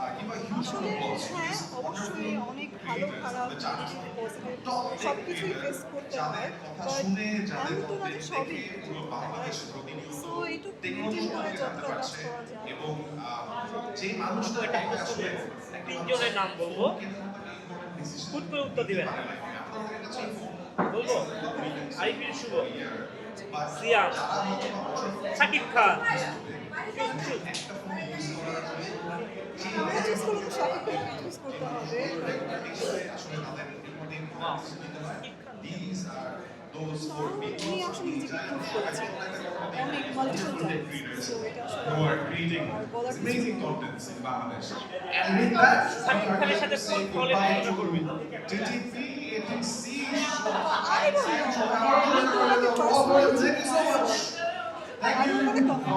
আসলে হ্যাঁ অবশ্যই অনেক ভালো খারাপ পজিটিভ সব কিছুই ফেস করতে হয় যাদের কথা শুনে বাট যাদের তো না সবই থেকে পুরো বাংলাদেশ প্রতিনিয়ত সো একটু মেনটেন করে যতটা কাজ করা যায়। এবং যে মানুষটা আসলে তিনজনের নাম বলব। করে উত্তর দিবেন বলব আরিফিন শুভ সিয়াম সাকিব খান। চুজ করলে তো সবাইকে করতে হবে উনি আসলে নিজেকে প্রুভ করেছে অনেক মাল্টিপল টাইমস সো এটা আসলে. Thank you for joining us. I don't want to comment. On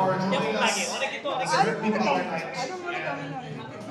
anything.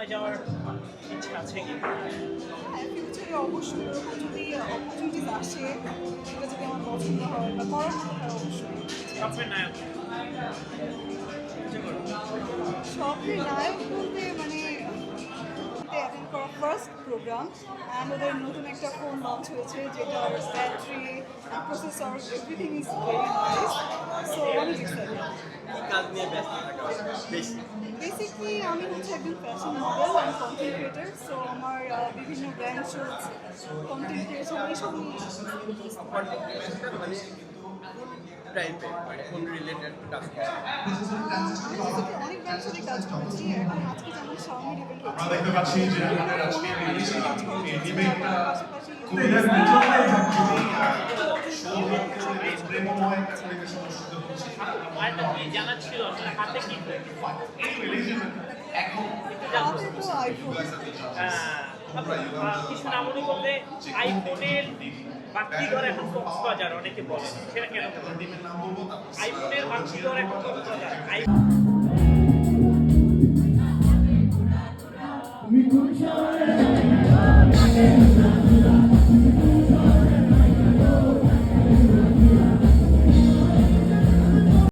সিনেমায় যাওয়ার ইচ্ছা আছে কি হ্যাঁ ফিউচারে অবশ্যই ওরকম যদি অপরচুনিটিস আসে সেটা যদি আমার পছন্দ হয় বা করার মতো অবশ্যই স্বপ্নের নায়ক। স্বপ্নের নায়ক বলতে মানে ফার্স্ট প্রোগ্রাম অ্যান্ড ওদের নতুন একটা ফোন লঞ্চ হয়েছে যেটার battery processor everything is very nice so অনেক এক্সাইটেড বেসিকলি আমি হচ্ছে একজন fashion model and content creator so আমার বিভিন্ন ব্র্যান্ড শুজ কন্টেন্ট ক্রিয়েশন এইসব নিয়ে কন্টেন্ট ক্রিয়েশন টাইপের মানে কোন রিলেটেড কাজ? ব্র্যান্ডের সাথে কাজ করেছি এখন আজকে যেমন আমরা দেখতে পাচ্ছি যে আমাদের আজকে এই ডিবেটটা খুবই প্রেমময় একটা পরিবেশ অনুষ্ঠিত হচ্ছে এখন কিছু না মনে করলে আইফোনের বাড়তি দর এখন কক্সবাজার অনেকে বলে সেটা কেন আইফোনের বাড়তি দর এখন কক্সবাজার